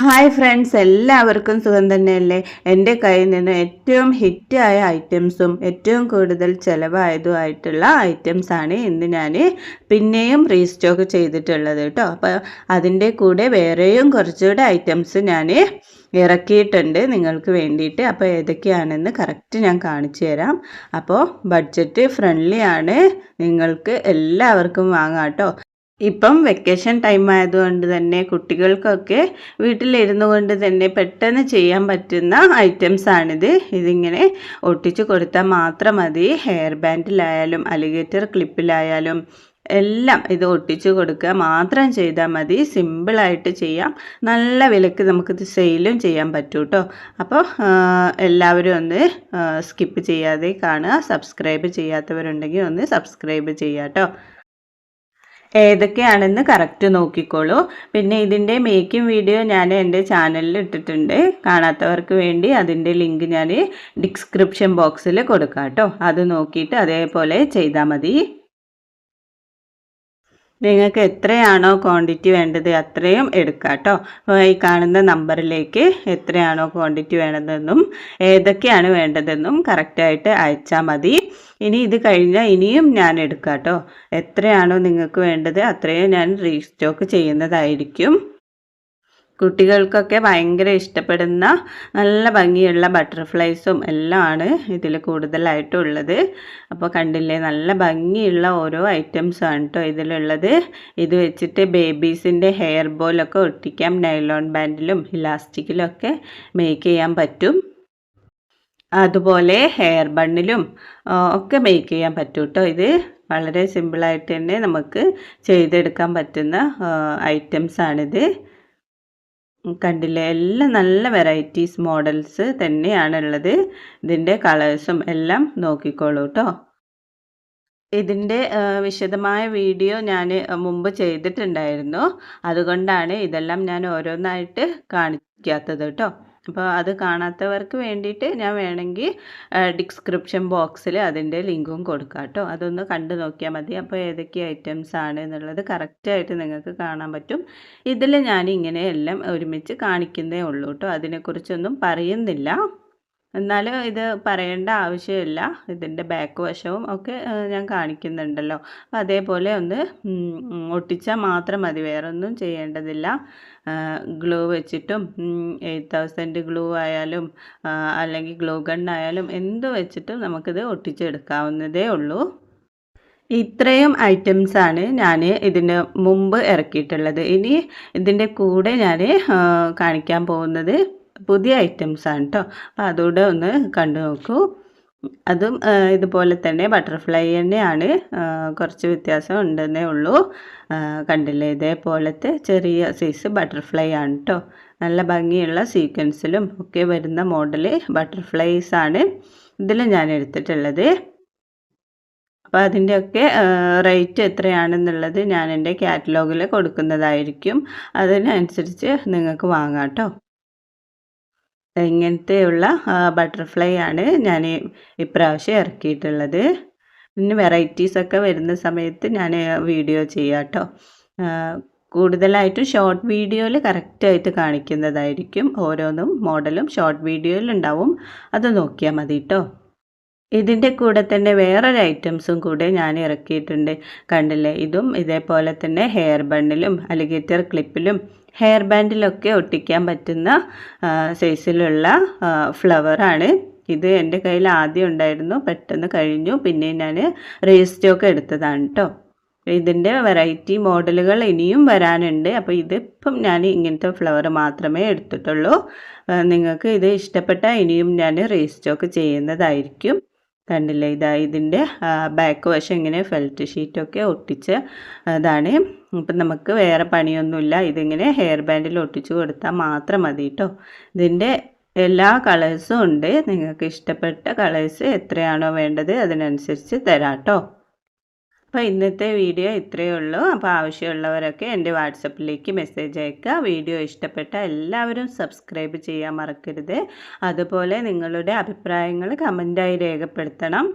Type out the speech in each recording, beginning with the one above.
Hi friends എല്ലാവർക്കും സുഖം തന്നെയല്ലേ? എന്റെ കയ്യിൽ നിന്ന് ഏറ്റവും ഹിറ്റായ ഐറ്റംസും ഏറ്റവും കൂടുതൽ ചിലവായതുമായിട്ടുള്ള ഐറ്റംസാണ് ഇന്ന് ഞാൻ പിന്നെയും റീസ്റ്റോക്ക് ചെയ്തിട്ടുള്ളത് കേട്ടോ. അപ്പോൾ അതിന്റെ കൂടെ വേറെയും കുറച്ചുകൂടെ ഐറ്റംസ് ഞാൻ ഇറക്കിയിട്ടുണ്ട് നിങ്ങൾക്ക് വേണ്ടിയിട്ട്. അപ്പോൾ ഏതൊക്കെയാണെന്ന് കറക്റ്റ് ഞാൻ കാണിച്ചു തരാം. അപ്പോൾ ബഡ്ജറ്റ് ഫ്രണ്ട്ലി ആണ്. നിങ്ങൾക്ക് എല്ലാവർക്കും വാങ്ങാം കേട്ടോ. ഇപ്പം വെക്കേഷൻ ടൈം ആയതുകൊണ്ട് തന്നെ കുട്ടികൾക്കൊക്കെ വീട്ടിലിരുന്നു കൊണ്ട് തന്നെ പെട്ടെന്ന് ചെയ്യാൻ പറ്റുന്ന ഐറ്റംസ് ആണിത്. ഇതിങ്ങനെ ഒട്ടിച്ചു കൊടുത്താൽ മാത്രം മതി. ഹെയർ ബാൻഡിലായാലും അലിഗേറ്റർ ക്ലിപ്പിലായാലും എല്ലാം ഇത് ഒട്ടിച്ചു കൊടുക്കുക മാത്രം ചെയ്താൽ മതി. സിമ്പിളായിട്ട് ചെയ്യാം. നല്ല വിലക്ക് നമുക്കിത് സെയിലും ചെയ്യാൻ പറ്റും കേട്ടോ അപ്പോൾ എല്ലാവരും ഒന്ന് സ്കിപ്പ് ചെയ്യാതെ കാണുക. സബ്സ്ക്രൈബ് ചെയ്യാത്തവരുണ്ടെങ്കിൽ ഒന്ന് സബ്സ്ക്രൈബ് ചെയ്യാം കേട്ടോ ഏതൊക്കെയാണെന്ന് കറക്റ്റ് നോക്കിക്കോളൂ. പിന്നെ ഇതിന്റെ മേക്കിംഗ് വീഡിയോ ഞാൻ എന്റെ ചാനലിൽ ഇട്ടിട്ടുണ്ട്. കാണാത്തവർക്ക് വേണ്ടി അതിന്റെ ലിങ്ക് ഞാൻ ഡിസ്ക്രിപ്ഷൻ ബോക്സിൽ കൊടുക്കാം കേട്ടോ. അത് നോക്കിയിട്ട് അതേപോലെ ചെയ്താൽ മതി. നിങ്ങൾക്ക് എത്രയാണോ ക്വാണ്ടിറ്റി വേണ്ടത് അത്രയും എടുക്കാം കേട്ടോ അപ്പോൾ ഈ കാണുന്ന നമ്പറിലേക്ക് എത്രയാണോ ക്വാണ്ടിറ്റി വേണ്ടതെന്നും ഏതൊക്കെയാണ് വേണ്ടതെന്നും കറക്റ്റായിട്ട് അയച്ചാൽ മതി. ഇനി ഇത് കഴിഞ്ഞാൽ ഇനിയും ഞാൻ എടുക്കാം കേട്ടോ എത്രയാണോ നിങ്ങൾക്ക് വേണ്ടത് അത്രയും ഞാൻ റീസ്റ്റോക്ക് ചെയ്യുന്നതായിരിക്കും. കുട്ടികൾക്കൊക്കെ ഭയങ്കര ഇഷ്ടപ്പെടുന്ന നല്ല ഭംഗിയുള്ള ബട്ടർഫ്ലൈസും എല്ലാം ആണ് ഇതിൽ കൂടുതലായിട്ടുള്ളത്. അപ്പോൾ കണ്ടില്ലേ നല്ല ഭംഗിയുള്ള ഓരോ ഐറ്റംസ് ആണ് കേട്ടോ ഇതിലുള്ളത്. ഇത് വെച്ചിട്ട് ബേബീസിന്റെ ഹെയർ ബോലൊക്കെ ഒട്ടിക്കാം നൈലോൺ ബാൻഡിലും ഇലാസ്റ്റിക്കിലും ഒക്കെ മേക്ക് ചെയ്യാൻ പറ്റും. അതുപോലെ ഹെയർ ബണ്ണിലും ഒക്കെ മേക്ക് ചെയ്യാൻ പറ്റും കേട്ടോ ഇത്. വളരെ സിമ്പിളായിട്ട് തന്നെ നമുക്ക് ചെയ്തെടുക്കാൻ പറ്റുന്ന ഐറ്റംസ് ആണിത് കണ്ടില്ലേ? എല്ലാം നല്ല വെറൈറ്റീസ് മോഡൽസ് തന്നെയാണുള്ളത്. ഇതിന്റെ കളേഴ്സും എല്ലാം നോക്കിക്കോളൂ കേട്ടോ ഇതിന്റെ വിശദമായ വീഡിയോ ഞാൻ മുമ്പ് ചെയ്തിട്ടുണ്ടായിരുന്നു. അതുകൊണ്ടാണ് ഇതെല്ലാം ഞാൻ ഓരോന്നായിട്ട് കാണിക്കാത്തത് കേട്ടോ അപ്പോൾ അത് കാണാത്തവർക്ക് വേണ്ടിയിട്ട് ഞാൻ വേണമെങ്കിൽ ഡിസ്ക്രിപ്ഷൻ ബോക്സിൽ അതിന്റെ ലിങ്കും കൊടുക്കാം കേട്ടോ. അതൊന്ന് കണ്ടു നോക്കിയാൽ മതി. അപ്പോൾ ഏതൊക്കെ ഐറ്റംസ് ആണ് എന്നുള്ളത് കറക്റ്റായിട്ട് നിങ്ങൾക്ക് കാണാൻ പറ്റും. ഇതിൽ ഞാൻ ഇങ്ങനെയെല്ലാം ഒരുമിച്ച് കാണിക്കുന്നേ ഉള്ളൂ കേട്ടോ. അതിനെക്കുറിച്ചൊന്നും പറയുന്നില്ല. എന്നാലും ഇത് പറയേണ്ട ആവശ്യമില്ല. ഇതിന്റെ ബാക്ക് വശവും ഒക്കെ ഞാൻ കാണിക്കുന്നുണ്ടല്ലോ. അപ്പം അതേപോലെ ഒന്ന് ഒട്ടിച്ചാൽ മാത്രം മതി. വേറൊന്നും ചെയ്യേണ്ടതില്ല. ഗ്ലൂ വെച്ചിട്ടും എയ്റ്റ് തൗസൻഡ് ഗ്ലൂ ആയാലും അല്ലെങ്കിൽ ഗ്ലൂ ഗൺ ആയാലും എന്ത് വെച്ചിട്ടും നമുക്കിത് ഒട്ടിച്ചെടുക്കാവുന്നതേ ഉള്ളൂ. ഇത്രയും ഐറ്റംസാണ് ഞാൻ ഇതിന് മുമ്പ് ഇറക്കിയിട്ടുള്ളത്. ഇനി ഇതിന്റെ കൂടെ ഞാൻ കാണിക്കാൻ പോകുന്നത്. പുതിയ ആണ് കേട്ടോ അപ്പോൾ അതുകൂടെ ഒന്ന് കണ്ടു നോക്കൂ. അതും ഇതുപോലെ തന്നെ ബട്ടർഫ്ലൈ തന്നെയാണ് കുറച്ച് വ്യത്യാസം ഉണ്ടെന്നേ ഉള്ളൂ. കണ്ടില്ലേ? ഇതേപോലത്തെ ചെറിയ സൈസ് ബട്ടർഫ്ലൈ ആണ് കേട്ടോ നല്ല ഭംഗിയുള്ള സീക്വൻസിലും ഒക്കെ വരുന്ന മോഡൽ ബട്ടർഫ്ലൈസ് ആണ് ഇതിൽ ഞാൻ എടുത്തിട്ടുള്ളത്. അപ്പോൾ അതിന്റെയൊക്കെ റേറ്റ് എത്രയാണെന്നുള്ളത് ഞാൻ എന്റെ കാറ്റലോഗിൽ കൊടുക്കുന്നതായിരിക്കും. അതിനനുസരിച്ച് നിങ്ങൾക്ക് വാങ്ങാം കേട്ടോ ഇങ്ങനത്തെയുള്ള ബട്ടർഫ്ലൈ ആണ് ഞാൻ ഇപ്രാവശ്യം ഇറക്കിയിട്ടുള്ളത്. പിന്നെ വെറൈറ്റീസൊക്കെ വരുന്ന സമയത്ത് ഞാൻ വീഡിയോ ചെയ്യാം കേട്ടോ കൂടുതലായിട്ടും ഷോർട്ട് വീഡിയോയിൽ കറക്റ്റായിട്ട് കാണിക്കുന്നതായിരിക്കും. ഓരോന്നും മോഡലും ഷോർട്ട് വീഡിയോയിലുണ്ടാവും. അത് നോക്കിയാൽ മതി കേട്ടോ ഇതിന്റെ കൂടെ തന്നെ വേറൊരു ഐറ്റംസും കൂടെ ഞാൻ ഇറക്കിയിട്ടുണ്ട്. കണ്ടില്ലേ? ഇതും ഇതേപോലെ തന്നെ ഹെയർ ബണ്ണിലും അലിഗേറ്റർ ക്ലിപ്പിലും ഹെയർ ബാൻഡിലൊക്കെ ഒട്ടിക്കാൻ പറ്റുന്ന സൈസിലുള്ള ഫ്ലവറാണ് ഇത് എന്റെ കയ്യിൽ ആദ്യം ഉണ്ടായിരുന്നു. പെട്ടെന്ന് കഴിഞ്ഞു. പിന്നെ ഞാൻ റീസ്റ്റോക്ക് എടുത്തതാണ് കേട്ടോ ഇതിന്റെ വെറൈറ്റി മോഡലുകൾ ഇനിയും വരാനുണ്ട്. അപ്പോൾ ഇതിപ്പം ഞാൻ ഇങ്ങനത്തെ ഫ്ലവർ മാത്രമേ എടുത്തിട്ടുള്ളൂ. നിങ്ങൾക്ക് ഇത് ഇഷ്ടപ്പെട്ടാൽ ഇനിയും ഞാൻ റീസ്റ്റോക്ക് ചെയ്യുന്നതായിരിക്കും. കണ്ടില്ലേ? ഇതാ ഇതിന്റെ ബാക്ക് വശം ഇങ്ങനെ ഫെൽറ്റ് ഷീറ്റൊക്കെ ഒട്ടിച്ച് അതാണ്. അപ്പം നമുക്ക് വേറെ പണിയൊന്നുമില്ല. ഇതിങ്ങനെ ഹെയർ ബാൻഡിൽ ഒട്ടിച്ച് കൊടുത്താൽ മാത്രം മതി കേട്ടോ ഇതിന്റെ എല്ലാ കളേഴ്സും ഉണ്ട്. നിങ്ങൾക്ക് ഇഷ്ടപ്പെട്ട കളേഴ്സ് എത്രയാണോ വേണ്ടത് അതിനനുസരിച്ച് തരാം കേട്ടോ അപ്പോൾ ഇന്നത്തെ വീഡിയോ ഇത്രയേ ഉള്ളൂ. അപ്പോൾ ആവശ്യമുള്ളവരൊക്കെ എന്റെ വാട്സപ്പിലേക്ക് മെസ്സേജ് അയക്കുക. വീഡിയോ ഇഷ്ടപ്പെട്ട എല്ലാവരും സബ്സ്ക്രൈബ് ചെയ്യാൻ മറക്കരുത്. അതുപോലെ നിങ്ങളുടെ അഭിപ്രായങ്ങൾ കമന്റായി രേഖപ്പെടുത്തണം.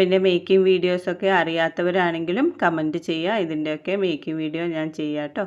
പിന്നെ മേക്കിംഗ് വീഡിയോസൊക്കെ അറിയാത്തവരാണെങ്കിലും കമന്റ് ചെയ്യുക. ഇതിന്റെയൊക്കെ മേക്കിംഗ് വീഡിയോ ഞാൻ ചെയ്യാം കേട്ടോ.